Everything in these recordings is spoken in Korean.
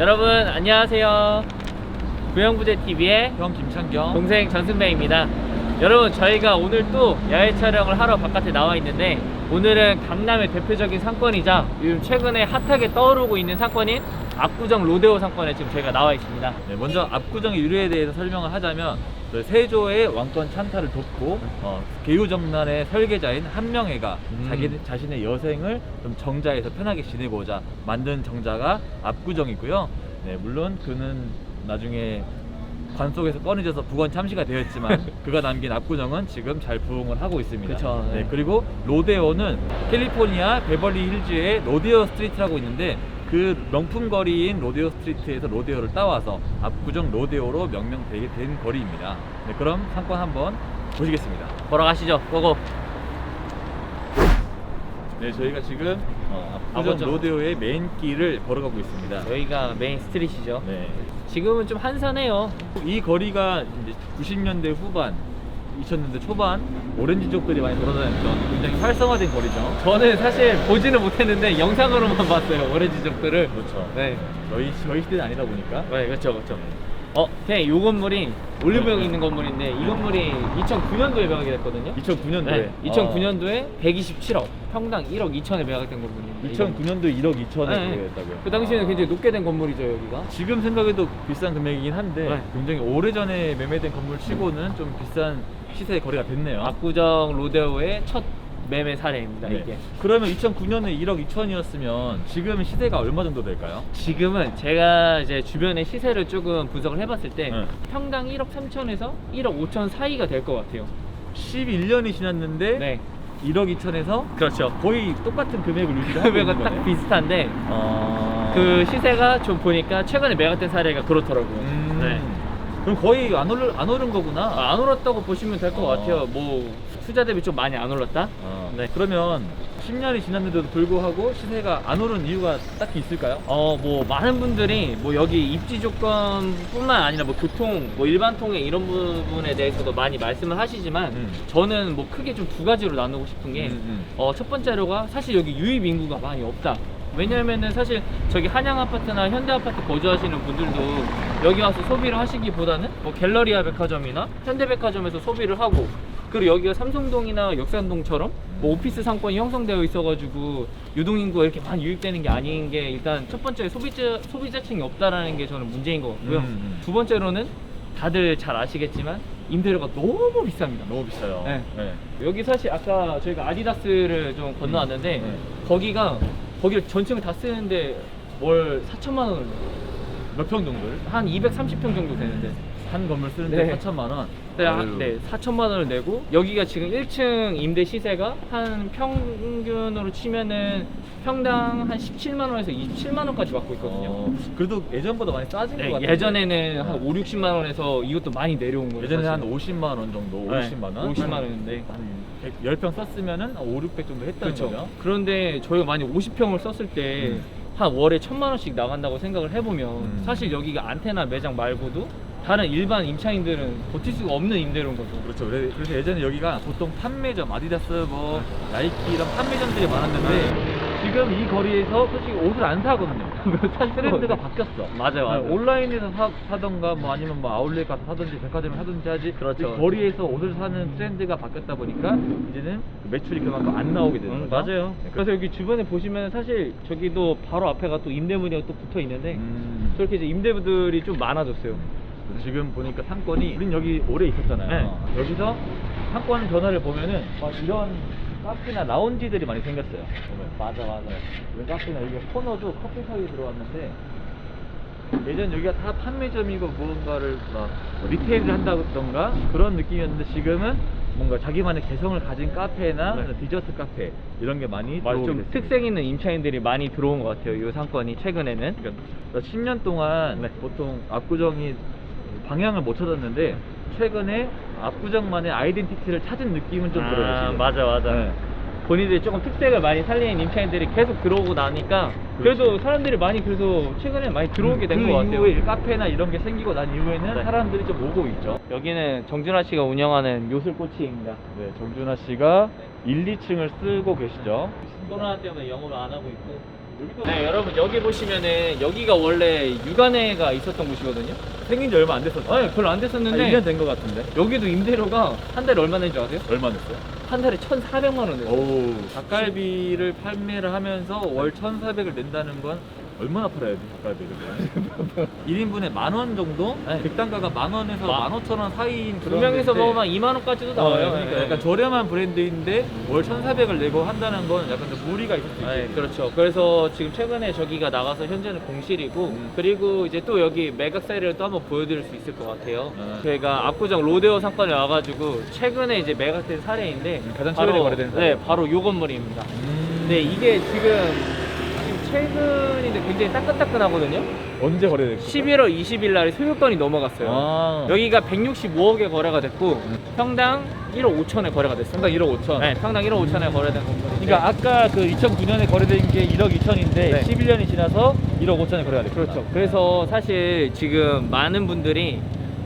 여러분 안녕하세요. 구형부재 TV의 형 김창경. 동생 전승배입니다. 여러분 저희가 오늘 또 야외 촬영을 하러 바깥에 나와 있는데 오늘은 강남의 대표적인 상권이자 요즘 최근에 핫하게 떠오르고 있는 상권인 압구정 로데오 상권에 지금 저희가 나와 있습니다. 네, 먼저 압구정 유래에 대해서 설명을 하자면 그 세조의 왕권 찬탈을 돕고 어, 개유정난의 설계자인 한명회가 음. 자기 자신의 여생을 좀 정자에서 편하게 지내고자 만든 정자가 압구정이고요. 네, 물론 그는 나중에 관 속에서 꺼내져서 북원 참시가 되었지만 그가 남긴 압구정은 지금 잘 부흥을 하고 있습니다. 그쵸, 네. 네, 그리고 로데오는 캘리포니아 베벌리 힐즈의 로데오 스트리트라고 있는데 그 명품 거리인 로데오 스트리트에서 로데오를 따와서 압구정 로데오로 명명되게 된 거리입니다. 네, 그럼 상권 한번 보시겠습니다. 보러 가시죠. 고고. 네, 저희가 지금 어, 압구정 압구정. 로데오의 메인 길을 걸어가고 있습니다. 여기가 메인 스트릿이죠. 네, 지금은 좀 한산해요. 이 거리가 이제 90년대 후반, 2000년대 초반 오렌지족들이 많이 돌아다녔던 굉장히 활성화된 거리죠. 저는 사실 보지는 못했는데 영상으로만 봤어요. 오렌지족들을. 그렇죠. 네. 저희 저희 시대는 아니다 보니까 네, 그렇죠, 그렇죠. 어, 그냥 요 건물이 올리브영에 있는 건물인데 이 건물이 2009년도에 매각이 됐거든요. 2009년도에 네, 2009년도에 127억, 평당 1억 2천에 매각된 건물이에요. 2009년도 1억 2천에 네. 구매했다고요. 그 당시에는 굉장히 높게 된 건물이죠, 여기가. 지금 생각해도 비싼 금액이긴 한데 네. 굉장히 오래전에 매매된 건물 치고는 좀 비싼 시세의 거래가 됐네요. 압구정 로데오의 첫 매매 사례입니다, 네. 이게. 그러면 2009년에 1억 2천이었으면 지금 시세가 얼마 정도 될까요? 지금은 제가 이제 주변의 시세를 조금 분석을 해봤을 때 네. 평당 1억 3천에서 1억 5천 사이가 될 것 같아요. 11년이 지났는데 네, 1억 2천에서 그렇죠. 거의 똑같은 금액을 유지하고 있는 금액은 딱 거네요. 비슷한데 어... 그 시세가 좀 보니까 최근에 매각된 사례가 그렇더라고요. 음... 네. 그럼 거의 안 오른 안 오른 거구나. 아, 안 올랐다고 보시면 될 것 어. 같아요. 뭐 투자 대비 좀 많이 안 올랐다. 어, 네. 그러면 10년이 지났는데도 불구하고 시세가 안 오른 이유가 딱히 있을까요? 어, 뭐 많은 분들이 뭐 여기 입지 조건 뿐만 아니라 뭐 교통, 뭐 일반 통행 이런 부분에 대해서도 많이 말씀을 하시지만 음. 저는 뭐 크게 좀 두 가지로 나누고 싶은 게 음, 음. 어, 첫 번째로가 사실 여기 유입 인구가 많이 없다. 왜냐면은 사실 저기 한양 아파트나 현대 아파트 거주하시는 분들도 여기 와서 소비를 하시기보다는 뭐 갤러리아 백화점이나 현대 백화점에서 소비를 하고 그리고 여기가 삼성동이나 역삼동처럼 뭐 오피스 상권이 형성되어 있어가지고 유동인구가 이렇게 많이 유입되는 게 아닌 게 일단 첫 번째 소비자 소비자층이 없다라는 게 저는 문제인 것 같고요. 음, 음. 두 번째로는 다들 잘 아시겠지만 임대료가 너무 비쌉니다. 너무 비싸요. 네. 네. 여기 사실 아까 저희가 아디다스를 좀 건너왔는데 음, 네. 거기가 거기를 전층을 다 쓰는데 월 4천만 원을 몇 평 정도를? 한 230평 정도 되는데 한 건물 쓰는데 네. 4천만 원. 네, 아유. 한- 네 4천만 원을 내고 여기가 지금 1층 임대 시세가 한 평균으로 치면은 평당 한 17만 원에서 27만 원까지 받고 있거든요. 어, 그래도 예전보다 많이 싸진 네, 것 같아요. 예전에는 한 5, 60만 원에서 이것도 많이 내려온 거예요. 예전에 한 사실은. 50만 원 정도, 네, 50만 원. 50만 원인데. 한 100, 10평 썼으면은 5, 600 정도 했다는 그렇죠. 거죠. 그런데 저희가 만약 50평을 썼을 때 음. 한 월에 천만 원씩 나간다고 생각을 해보면 음. 사실 여기가 안테나 매장 말고도 다른 일반 임차인들은 버틸 수가 없는 임대료인 거죠. 그렇죠. 그래- 그래서 예전에 여기가 보통 판매점, 아디다스, 뭐 나이키 이런 판매점들이 많았는데 지금 이 거리에서 솔직히 옷을 안 사거든요. 살 트렌드가 수가 바뀌었어. 맞아요, 맞아요. 네, 온라인에서 사, 사던가 뭐 아니면 뭐 아울렛 가서 사든지 백화점에 사든지 하지. 그렇죠. 이 거리에서 옷을 사는 트렌드가 바뀌었다 보니까 이제는 매출이 그만큼 안 나오게 되는 음, 거죠. 맞아요. 네, 그래서 여기 주변에 보시면 사실 저기도 바로 앞에가 또 임대문이 또 붙어 있는데 음. 저렇게 이제 임대부들이 좀 많아졌어요. 지금 보니까 상권이 우린 여기 오래 있었잖아요. 네. 여기서 상권 변화를 보면은 막 이런 카페나 라운지들이 많이 생겼어요. 보면. 맞아, 맞아. 이 카페나 여기 코너도 커피 사이 들어왔는데 예전 여기가 다 판매점이고 무언가를 막 리테일을 한다던가 그런 느낌이었는데 지금은 뭔가 자기만의 개성을 가진 카페나 네. 디저트 카페 이런 게 많이 맞아, 들어오게 좀 됐습니다. 특색 있는 임차인들이 많이 들어온 것 같아요. 이 상권이 최근에는. 그러니까 10년 동안 네. 보통 압구정이 방향을 못 찾았는데 최근에 압구정만의 아이덴티티를 찾은 느낌은 좀 들어요. 아, 지금. 맞아, 맞아. 네. 본인들이 조금 특색을 많이 살리는 임차인들이 계속 들어오고 나니까 그래도. 사람들이 많이 그래서 최근에 많이 들어오게 된그것 같아요. 이후에 카페나 이런 게 생기고 난 이후에는 네. 사람들이 좀 오고 있죠. 여기는 정준하 씨가 운영하는 요술꽃이입니다. 네, 정준하 씨가 1, 2층을 쓰고 계시죠. 코로나 때문에 영업을 안 하고 있고 네, 여러분 여기 보시면은 여기가 원래 육안회가 있었던 곳이거든요. 생긴 지 얼마 안 됐었죠? 아니, 별로 안한 됐었는데 1년 된 것 같은데. 여기도 임대료가 한 달에 얼마 내는지 아세요? 얼마 됐어요? 한 달에 1,400만 원 내요. 오, 닭갈비를 판매를 하면서 월 1,400을 낸다는 건 얼마나 팔아야 돼, 닭갈비를? 1인분에 만 원 정도? 네. 객단가가 만 원에서 마- 만 오천 원 사이인 두 그런 명에서 데인데 먹으면 2만 원까지도 어, 나와요. 그러니까 네. 약간 저렴한 브랜드인데 월 1,400을 내고 한다는 건 약간 좀 무리가 있을 수. 네, 그렇죠. 그래서 지금 최근에 저기가 나가서 현재는 공실이고 음. 그리고 이제 또 여기 매각 사례를 또 한번 보여드릴 수 있을 것 같아요. 네. 저희가 압구정 로데오 상권에 와가지고 최근에 이제 매각된 사례인데 음, 가장 최근에 거래된 사례. 네, 바로 요 건물입니다. 음. 네, 이게 지금 최근인데 굉장히 따끈따끈하거든요. 언제 거래됐어요? 11월 20일 날에 소유권이 넘어갔어요. 아. 여기가 165억에 거래가 됐고 평당 1억 5천에 거래가 됐어요. 상당 1억 5천. 네, 평당 1억 5천에 거래된 건물인데 그러니까 아까 그 2009년에 거래된 게 1억 2천인데 네. 11년이 지나서 1억 5천에 거래가 됐죠. 그렇죠. 그래서 사실 지금 많은 분들이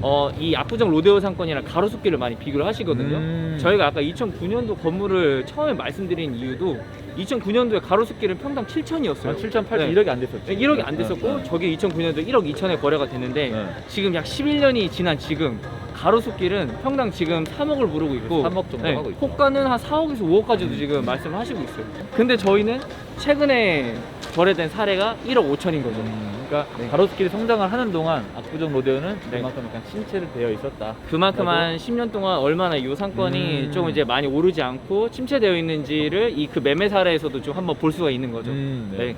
어, 이 압구정 로데오 상권이랑 가로수길을 많이 비교를 하시거든요. 음. 저희가 아까 2009년도 건물을 처음에 말씀드린 이유도 2009년도에 가로수길은 평당 7천이었어요. 한 7천 8천 네. 1억이 안 됐었죠. 1억이 안 됐었고 네. 저게 2009년도 1억 2천에 거래가 됐는데 네. 지금 약 11년이 지난 지금 가로수길은 평당 지금 3억을 부르고 있고 3억 정도 하고 있죠. 호가는 한 4억에서 5억까지도 지금 말씀을 하시고 있어요. 근데 저희는 최근에 거래된 사례가 1억 5천인 거죠. 음, 그러니까 네. 가로수길이 성장을 하는 동안 압구정 로데오는 네. 그만큼 약간 침체를 되어 있었다. 그만큼 한 10년 동안 얼마나 이 상권이 음. 좀 이제 많이 오르지 않고 침체되어 있는지를 이 그 매매 사례에서도 좀 한번 볼 수가 있는 거죠. 음, 네. 네.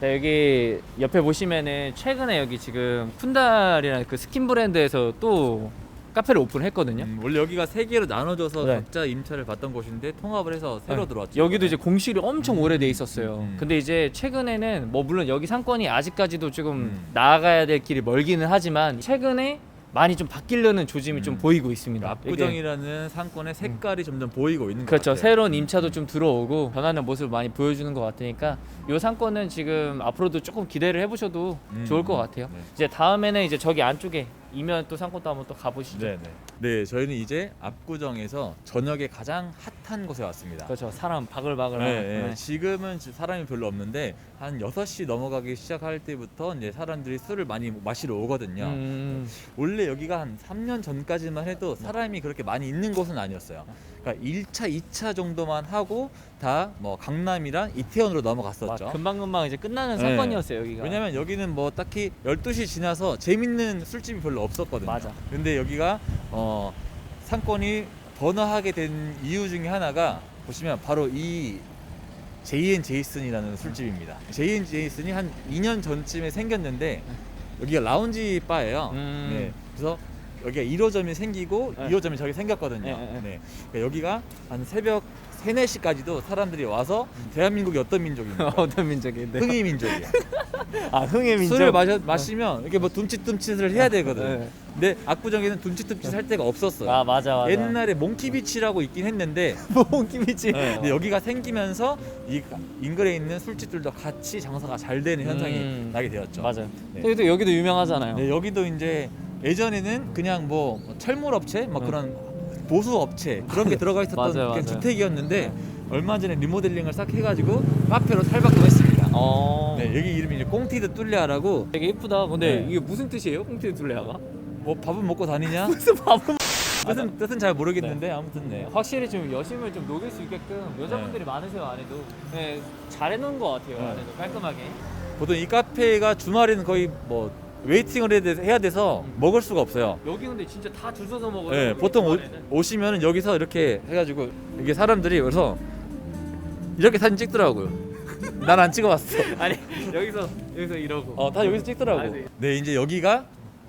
자, 여기 옆에 보시면은 최근에 여기 지금 쿤달이라는 그 스킨 브랜드에서 또 카페를 오픈했거든요. 음, 원래 여기가 세 개로 나눠져서 네. 각자 임차를 받던 곳인데 통합을 해서 새로 네. 들어왔죠. 여기도 이제 공실이 엄청 오래돼 있었어요. 음. 근데 이제 최근에는 뭐 물론 여기 상권이 아직까지도 조금 음. 나아가야 될 길이 멀기는 하지만 최근에 많이 좀 바뀌려는 조짐이 좀 음. 보이고 있습니다. 이게- 압구정이라는 상권의 색깔이 점점 보이고 있는 것 그렇죠. 같아요. 새로운 임차도 좀 들어오고 변하는 모습을 많이 보여주는 것 같으니까 이 상권은 지금 앞으로도 조금 기대를 해보셔도 음. 좋을 것 같아요. 네. 이제 다음에는 이제 저기 안쪽에 이면 또 상권도 한번 또 가보시죠. 네, 네. 네, 저희는 이제 압구정에서 저녁에 가장 핫한 곳에 왔습니다. 그렇죠. 사람 바글바글. 네, 하는. 네. 지금은 지- 사람이 별로 없는데 한 6시 넘어가기 시작할 때부터 이제 사람들이 술을 많이 마시러 오거든요. 음, 원래 여기가 한 3년 전까지만 해도 사람이 그렇게 많이 있는 곳은 아니었어요. 그러니까 1차, 2차 정도만 하고 다뭐 강남이랑 이태원으로 넘어갔었죠. 금방 금방 이제 끝나는 네. 상권이었어요 여기가. 왜냐면 여기는 뭐 딱히 12시 지나서 재밌는 술집이 별로 없었거든요. 맞아. 근데 여기가 어 상권이 번화하게 된 이유 중에 하나가 보시면 바로 이 제이앤 제이슨이라는 술집입니다. 제이앤 제이슨이 한 2년 전쯤에 생겼는데 여기가 라운지 바예요. 음. 네. 그래서 여기가 1호점이 생기고 네. 2호점이 저기 생겼거든요. 네, 네, 네. 네. 그러니까 여기가 한 새벽 3, 4시까지도 사람들이 와서 대한민국이 어떤 민족입니까? 어떤 민족인데? 흥이 민족이야. 아 흥의 민족. 술을 마셔, 마시면 이렇게 뭐 둠칫둠칫을 해야 되거든. 네. 근데 압구정에는 둠칫둠칫 할 데가 없었어요. 아 맞아 맞아. 옛날에 몽키비치라고 있긴 했는데 몽키비치. 네, 근데 여기가 생기면서 이 인근에 있는 술집들도 같이 장사가 잘 되는 현상이 음. 나게 되었죠. 맞아요. 네. 여기도 여기도 유명하잖아요. 네, 여기도 이제 예전에는 그냥 뭐 철물 업체, 뭐 네. 그런 보수 업체 그런 게 들어가 있었던 맞아요, 그냥 맞아요. 주택이었는데 얼마 전에 리모델링을 싹 해가지고 카페로 살바꿈했습니다. 어. 네, 여기 이름이 이제 꽁티드 뚫레아라고 되게 예쁘다. 근데 네. 이게 무슨 뜻이에요? 꽁티 둘레아가? 뭐 밥은 먹고 다니냐? 무슨 밥은 뜻은 뜻은 잘 모르겠는데 아무튼 네. 확실히 좀 여심을 좀 녹일 수 있게끔 여자분들이 많으세요 안에도. 네, 잘 해놓은 것 같아요 네. 안에도 깔끔하게. 보통 이 카페가 주말에는 거의 뭐 웨이팅을 해야 돼- 해야 돼서 먹을 수가 없어요. 여기 근데 진짜 다 줄 서서 먹어요. 네, 여기 보통 오, 주말에는. 오시면 여기서 이렇게 해가지고 이게 사람들이 그래서 이렇게 사진 찍더라고요. 난 안 찍어봤어. 아니 여기서 여기서 이러고. 어, 다 여기서 찍더라고. 아, 네. 네, 이제 여기가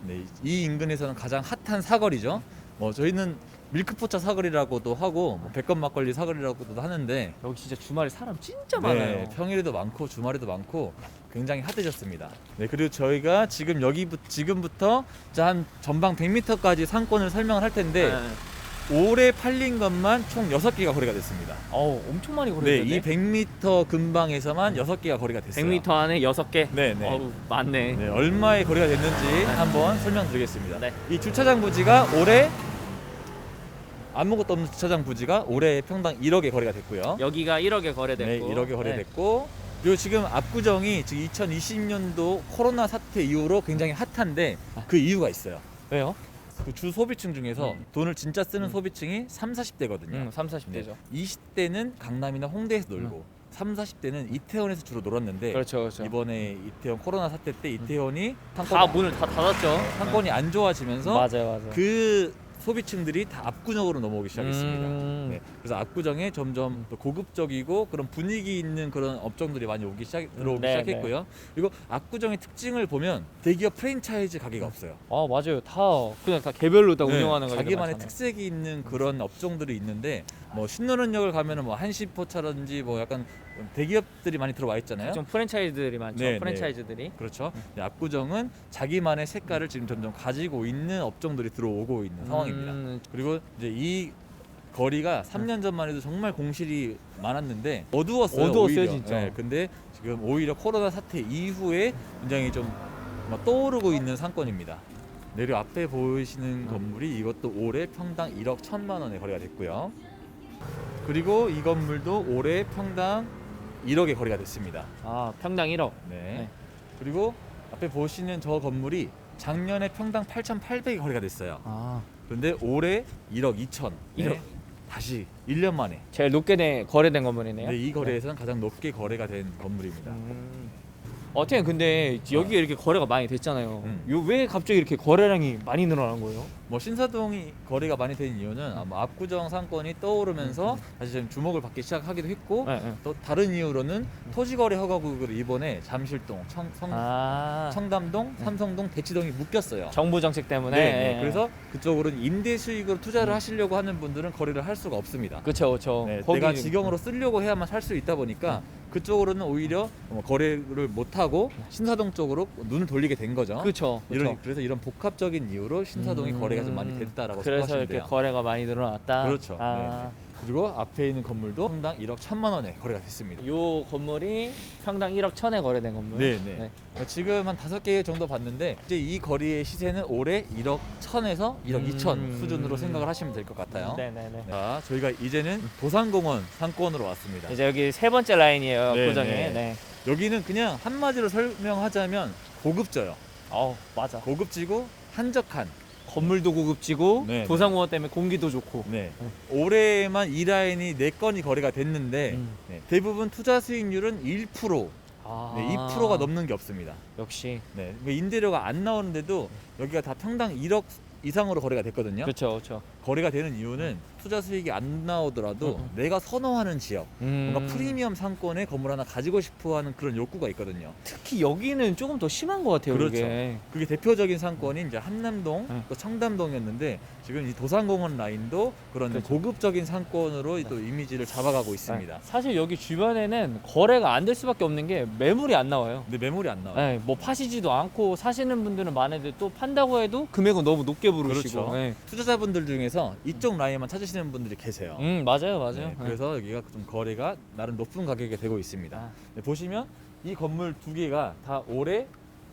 네, 이 인근에서는 가장 핫한 사거리죠. 뭐 저희는 밀크포차 사거리라고도 하고 뭐 백건 막걸리 사거리라고도 하는데 여기 진짜 주말에 사람 진짜 네, 많아요. 평일에도 많고 주말에도 많고 굉장히 핫해졌습니다. 네, 그리고 저희가 지금 여기 지금부터 자, 한 전방 100m까지 상권을 설명을 할 텐데 네. 올해 팔린 것만 총 6개가 거래가 됐습니다. 어우 엄청 많이 네, 거래됐네. 이 100m 근방에서만 6개가 거래가 됐어요. 100m 안에 6개. 네, 네. 어우 많네. 네, 얼마에 거래가 됐는지 한번 설명드리겠습니다. 네. 이 주차장 부지가 올해 아무것도 없는 주차장 부지가 올해 평당 1억에 거래가 됐고요. 여기가 1억에 네, 거래됐고. 1억에 거래됐고 그리고 지금 압구정이 지금 2020년도 코로나 사태 이후로 굉장히 핫한데 그 이유가 있어요. 왜요? 그 주 소비층 중에서 음. 돈을 진짜 쓰는 음. 소비층이 3, 40대거든요. 음, 3, 40대죠. 20대는 강남이나 홍대에서 놀고 3, 40대는 이태원에서 주로 놀았는데 그렇죠, 그렇죠. 이번에 이태원 코로나 사태 때 이태원이 다 상권, 문을 다 닫았죠. 상권이 안 좋아지면서 맞아요, 맞아요. 그 소비층들이 다 압구정으로 넘어오기 시작했습니다. 음. 네, 그래서 압구정에 점점 또 고급적이고 그런 분위기 있는 그런 업종들이 많이 오기 시작 들어오기 네, 시작했고요. 그리고 압구정의 특징을 보면 대기업 프랜차이즈 가게가 없어요. 아 맞아요. 다 그냥 다 개별로 다 네, 운영하는 거 자기만의 특색이 있는 그런 업종들이 있는데 뭐 신노른역을 가면은 뭐 한시포차라든지 뭐 약간 대기업들이 많이 들어와 있잖아요. 좀 프랜차이즈들이 많죠. 네, 네. 프랜차이즈들이. 그렇죠. 근데 압구정은 자기만의 색깔을 지금 점점 가지고 있는 업종들이 들어오고 있는 상황입니다. 음, 그리고 이제 이 거리가 3년 전만 해도 정말 공실이 많았는데 어두웠어요. 어두웠어요, 오히려. 진짜. 네, 근데 지금 오히려 코로나 사태 이후에 굉장히 좀막 떠오르고 있는 상권입니다. 내려 앞에 보이시는 건물이 이것도 올해 평당 1억 1천만 원에 거래가 됐고요. 그리고 이 건물도 올해 평당 1억에 거래가 됐습니다. 아 평당 1억. 네. 네. 그리고 앞에 보시는 저 건물이 작년에 평당 8,800에 거래가 됐어요. 아 근데 올해 1억 2천. 네. 1억. 다시 1년 만에. 제일 높게 된 거래된 건물이네요. 네, 이 거래에서는 가장 높게 거래가 된 건물입니다. 음. 어떻게 근데 여기가 이렇게 거래가 많이 됐잖아요. 음. 요 왜 갑자기 이렇게 거래량이 많이 늘어난 거예요? 뭐 신사동이 거래가 많이 된 이유는 아마 압구정 상권이 떠오르면서 다시 좀 주목을 받기 시작하기도 했고 네, 네. 또 다른 이유로는 토지거래 허가구역을 이번에 잠실동, 청, 성, 아 청담동, 삼성동, 대치동이 묶였어요. 정부 정책 때문에. 네, 네. 예, 그래서 그쪽으로는 임대 수익으로 투자를 하시려고 하는 분들은 거래를 할 수가 없습니다. 그렇죠, 그렇죠. 네, 내가 직영으로 쓰려고 해야만 살 수 있다 보니까 그쪽으로는 오히려 뭐 거래를 못 하고 신사동 쪽으로 눈을 돌리게 된 거죠. 그렇죠. 이런 그래서 이런 복합적인 이유로 신사동이 음. 거래가 좀 많이 됐다라고 그래서 생각하시면 이렇게 돼요. 거래가 많이 늘어났다. 그렇죠. 아, 그리고 앞에 있는 건물도 평당 1억 1천만 원에 거래가 됐습니다. 요 건물이 평당 1억 천에 거래된 건물. 네, 네. 지금 한 다섯 개 정도 봤는데 이제 이 거리의 시세는 올해 1억 1천에서 1억 음. 2천 수준으로 생각을 하시면 될 것 같아요. 네, 네, 네. 자, 저희가 이제는 도산공원 상권으로 왔습니다. 이제 여기 세 번째 라인이에요. 네, 고정에. 네. 네. 여기는 그냥 한마디로 설명하자면 고급져요. 어, 맞아. 고급지고 한적한. 건물도 고급지고 네, 네. 도상공원 때문에 공기도 좋고. 네. 올해만 이 라인이 네 건이 거래가 됐는데 음. 네, 대부분 투자 수익률은 1%, 아, 네, 2%가 넘는 게 없습니다. 역시. 네. 그 임대료가 안 나오는데도 여기가 다 평당 1억 이상으로 거래가 됐거든요. 그렇죠, 그렇죠. 거래가 되는 이유는 투자 수익이 안 나오더라도 음, 음. 내가 선호하는 지역, 음. 뭔가 프리미엄 상권에 건물 하나 가지고 싶어하는 그런 욕구가 있거든요. 특히 여기는 조금 더 심한 것 같아요. 그렇죠. 이게. 그게 대표적인 상권이 이제 한남동, 음. 또 청담동이었는데 지금 이 도산공원 라인도 그런 그렇죠. 고급적인 상권으로 또 이미지를 잡아가고 있습니다. 네. 사실 여기 주변에는 거래가 안 될 수밖에 없는 게 매물이 안 나와요. 근데 매물이 안 나와요. 네, 뭐 파시지도 않고 사시는 분들은 많은데 또 판다고 해도 금액은 너무 높게 부르시고. 그렇죠. 네. 투자자분들 중에서 이쪽 라인만 찾으시는 분들이 계세요. 음 맞아요, 맞아요. 네, 네. 그래서 여기가 좀 거래가 나름 높은 가격에 되고 있습니다. 아. 네, 보시면 이 건물 두 개가 다 올해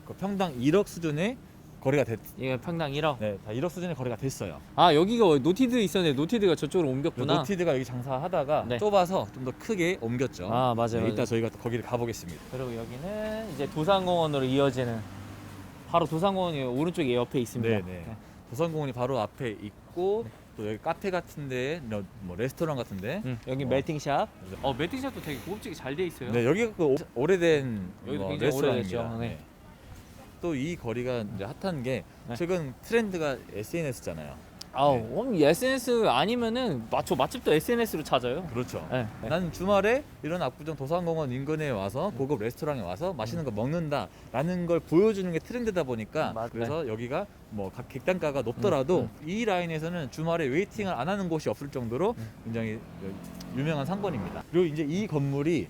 그 평당 1억 수준에 거래가 됐. 이게 평당 1억. 네, 다 1억 수준에 거래가 됐어요. 아 여기가 노티드 있었는데 노티드가 저쪽으로 옮겼구나. 노티드가 여기 장사하다가 네. 좁아서 좀 더 크게 옮겼죠. 아 맞아요. 네, 맞아요. 이따 저희가 또 거기를 가보겠습니다. 그리고 여기는 이제 도산공원으로 이어지는 바로 도산공원이 오른쪽에 옆에 있습니다. 네, 네. 도산공원이 바로 앞에 있고 또 여기 카페 같은데, 뭐 레스토랑 같은데. 음, 여기 어. 멜팅샵. 어 멜팅샵도 되게 고급지게 잘 돼 있어요. 네, 여기가 그 오- 오래된 여기도 뭐 굉장히 레스토랑입니다. 오래됐죠. 네. 또이 거리가 이제 핫한 게 네. 최근 트렌드가 SNS잖아요. 아우 네. 음, SNS 아니면은 마, 저 맛집도 SNS로 찾아요. 그렇죠. 네, 네. 나는 주말에 이런 압구정 도산공원 인근에 와서 고급 레스토랑에 와서 맛있는 거 먹는다라는 걸 보여주는 게 트렌드다 보니까 맞- 그래서 여기가 뭐 각 객단가가 높더라도 음, 이 라인에서는 주말에 웨이팅을 안 하는 곳이 없을 정도로 음. 굉장히 유명한 상권입니다. 그리고 이제 이 건물이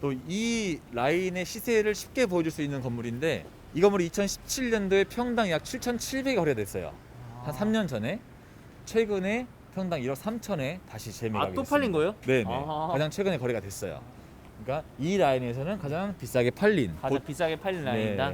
또 이 라인의 시세를 쉽게 보여줄 수 있는 건물인데 이 건물이 2017년도에 평당 약 7,700에 거래됐어요. 한 3년 전에 최근에 평당 1억 3천에 다시 재매가 아또 팔린 거예요? 네네. 아하. 가장 최근에 거래가 됐어요. 그러니까 이 라인에서는 가장 비싸게 팔린 가장 곳- 비싸게 팔린 네. 라인이다.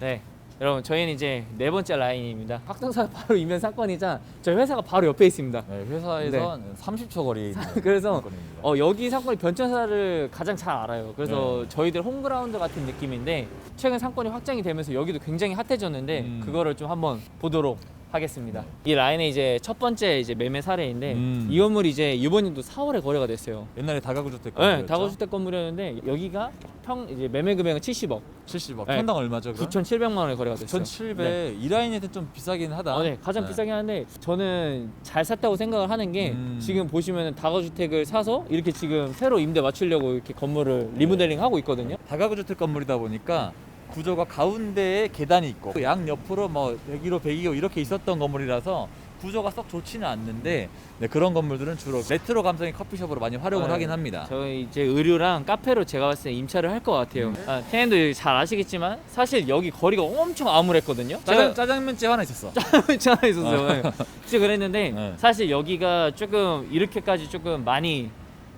네. 여러분 저희는 이제 네 번째 라인입니다. 학동사 바로 이면 상권이자 저희 회사가 바로 옆에 있습니다. 네, 회사에서 30초 거리에 있는 그래서 상권입니다. 어, 여기 상권이 변천사를 가장 잘 알아요. 그래서 네. 저희들 홈그라운드 같은 느낌인데 최근 상권이 확장이 되면서 여기도 굉장히 핫해졌는데 음. 그거를 좀 한번 보도록 하겠습니다. 이 라인의 이제 첫 번째 이제 매매 사례인데 음. 이 건물이 이제 이번에도 4월에 거래가 됐어요. 옛날에 다가구 주택 네, 다가주택 건물이었는데 여기가 평 이제 매매 금액은 70억, 70억. 네. 평당 얼마죠? 그럼? 9,700만 원에 거래가 됐어요. 9,700. 네. 이 라인에서 좀 비싸긴 하다. 어, 네, 가장 비싸긴 한데 저는 잘 샀다고 생각을 하는 게 음. 지금 보시면 다가주택을 사서 이렇게 지금 새로 임대 맞추려고 이렇게 건물을 리모델링 하고 있거든요. 다가구 주택 건물이다 보니까 구조가 가운데에 계단이 있고 양 옆으로 뭐 101호, 102호 이렇게 있었던 건물이라서 구조가 썩 좋지는 않는데 네, 그런 건물들은 주로 레트로 감성의 커피숍으로 많이 활용을 네. 하긴 합니다. 저희 이제 의류랑 카페로 제가 봤을 때 임차를 할 것 같아요. 아, 태현도 잘 아시겠지만 사실 여기 거리가 엄청 암울했거든요. 짜장, 짜장면집 하나 있었어. 짜장 하나 있었어요. 네. 진짜 그랬는데 네. 사실 여기가 조금 이렇게까지 조금 많이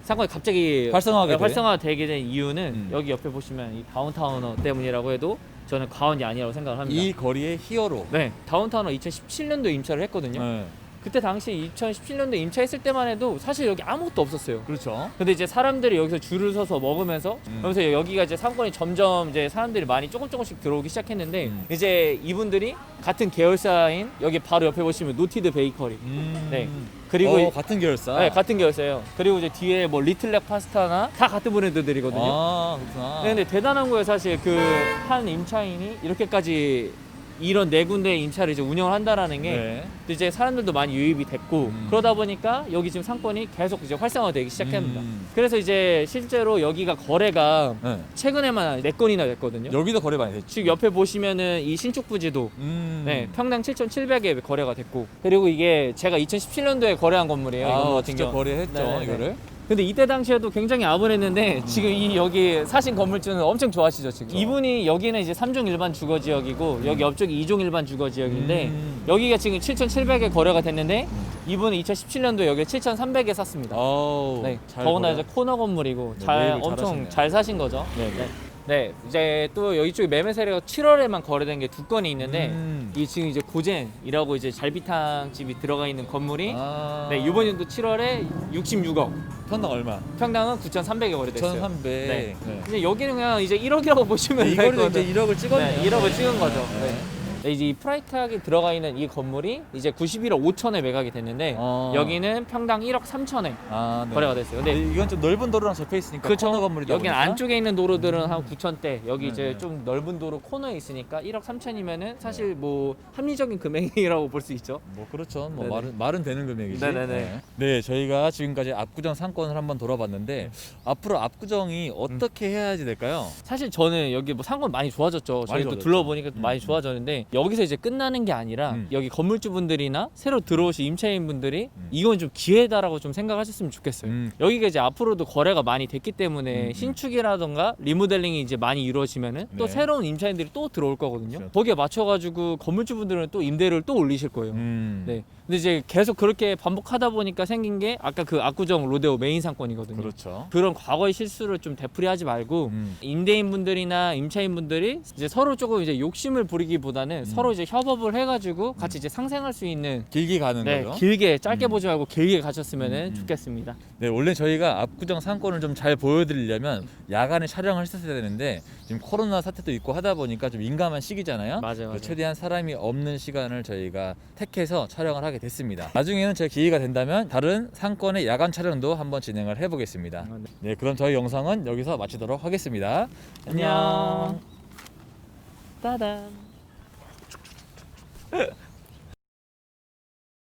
상권이 갑자기 활성화하게 네, 돼? 활성화 되게 된 이유는 음. 여기 옆에 보시면 이 다운타운어 때문이라고 해도 저는 과언이 아니라고 생각을 합니다. 이 거리의 히어로. 네, 다운타운어 2017년도 임차를 했거든요. 네. 그때 당시 2017년도 임차했을 때만 해도 사실 여기 아무것도 없었어요. 그렇죠. 근데 이제 사람들이 여기서 줄을 서서 먹으면서 음. 그러면서 여기가 이제 상권이 점점 이제 사람들이 많이 조금 조금씩 들어오기 시작했는데 음. 이제 이분들이 같은 계열사인 여기 바로 옆에 보시면 노티드 베이커리 음. 네. 그리고 어, 이- 같은 계열사. 네, 같은 계열사예요. 그리고 이제 뒤에 뭐 리틀렉 파스타나 다 같은 브랜드들이거든요. 아, 그렇구나. 네, 근데 대단한 거예요, 사실 그 한 임차인이 이렇게까지 이런 네 군데 임차를 이제 운영을 한다라는 게 네. 이제 사람들도 많이 유입이 됐고 음. 그러다 보니까 여기 지금 상권이 계속 이제 활성화되기 시작합니다. 음. 그래서 이제 실제로 여기가 거래가 네. 최근에만 네 건이나 됐거든요. 여기도 거래 많이 됐죠. 지금 옆에 보시면은 이 신축 부지도 음. 네, 평당 7,700에 거래가 됐고 그리고 이게 제가 2017년도에 거래한 건물이에요. 이 아, 같은 직접 경우. 거래했죠, 네, 네. 이거를. 근데 이때 당시에도 굉장히 아분했는데 지금 이 여기 사신 건물주는 엄청 좋아하시죠 지금. 이분이 여기는 이제 3종 일반 주거 지역이고 여기 옆쪽이 2종 일반 주거 지역인데 음. 여기가 지금 7,700에 거래가 됐는데 이분은 2017년도에 여기 7,300에 샀습니다. 아우, 네, 잘 더구나 거래. 이제 코너 건물이고 네, 잘 매입을 엄청 잘하시네요. 잘 사신 거죠. 네, 네. 네, 이제 또 여기 쪽에 매매 세례가 7월에만 거래된 게 두 건이 있는데 음. 이 지금 이제 고젠이라고 이제 잘비탕 집이 들어가 있는 건물이 아. 네 이번 연도 7월에 66억 평당 얼마? 평당은 9,300에 거래됐어요. 1,300. 네. 네. 이제 여기는 그냥 이제 1억이라고 보시면 될 이거를 거죠. 이제 1억을 찍었네요. 네, 1억을 찍은 거죠. 네. 네. 네, 이제 이 프라이트하게 들어가 있는 이 건물이 이제 91억 5천에 매각이 됐는데 어. 여기는 평당 1억 3천에 아, 네. 거래가 됐어요. 근데 이건 좀 넓은 도로랑 접해 있으니까 그렇죠. 코너 건물이다 여기 보니까. 안쪽에 있는 도로들은 한 9천대, 여기 네, 이제 네. 좀 넓은 도로 코너에 있으니까 1억 3천이면은 사실 뭐 합리적인 금액이라고 볼 수 있죠. 뭐 그렇죠. 뭐 네네. 말은 말은 되는 금액이지. 네네네. 네. 네, 저희가 지금까지 압구정 상권을 한번 돌아봤는데 앞으로 압구정이 어떻게 해야지 될까요? 사실 저는 여기 뭐 상권 많이 좋아졌죠. 저희 또 좋아졌죠. 둘러보니까 또 음, 많이 음. 좋아졌는데 여기서 이제 끝나는 게 아니라 음. 여기 건물주분들이나 새로 들어오신 임차인분들이 음. 이건 좀 기회다라고 좀 생각하셨으면 좋겠어요. 음. 여기가 이제 앞으로도 거래가 많이 됐기 때문에 음, 음. 신축이라던가 리모델링이 이제 많이 이루어지면은 또 네. 새로운 임차인들이 또 들어올 거거든요. 그렇죠. 거기에 맞춰가지고 건물주분들은 또 임대를 또 올리실 거예요. 음. 네. 근데 이제 계속 그렇게 반복하다 보니까 생긴 게 아까 그 압구정 로데오 메인 상권이거든요. 그렇죠. 그런 과거의 실수를 좀 되풀이하지 말고 음. 임대인분들이나 임차인분들이 이제 서로 조금 이제 욕심을 부리기보다는 음. 서로 이제 협업을 해가지고 같이 이제 상생할 수 있는 길게 가는 네, 거죠. 길게 짧게 음. 보지 말고 길게 가셨으면 음, 음. 좋겠습니다. 네, 원래 저희가 압구정 상권을 좀 잘 보여드리려면 야간에 촬영을 했었어야 되는데 지금 코로나 사태도 있고 하다 보니까 좀 민감한 시기잖아요. 맞아요, 맞아요. 최대한 사람이 없는 시간을 저희가 택해서 촬영을 하게 됐습니다. 나중에는 제가 기회가 된다면 다른 상권의 야간 촬영도 한번 진행을 해보겠습니다. 아, 네. 네, 그럼 저희 영상은 여기서 마치도록 하겠습니다. 안녕. 따단.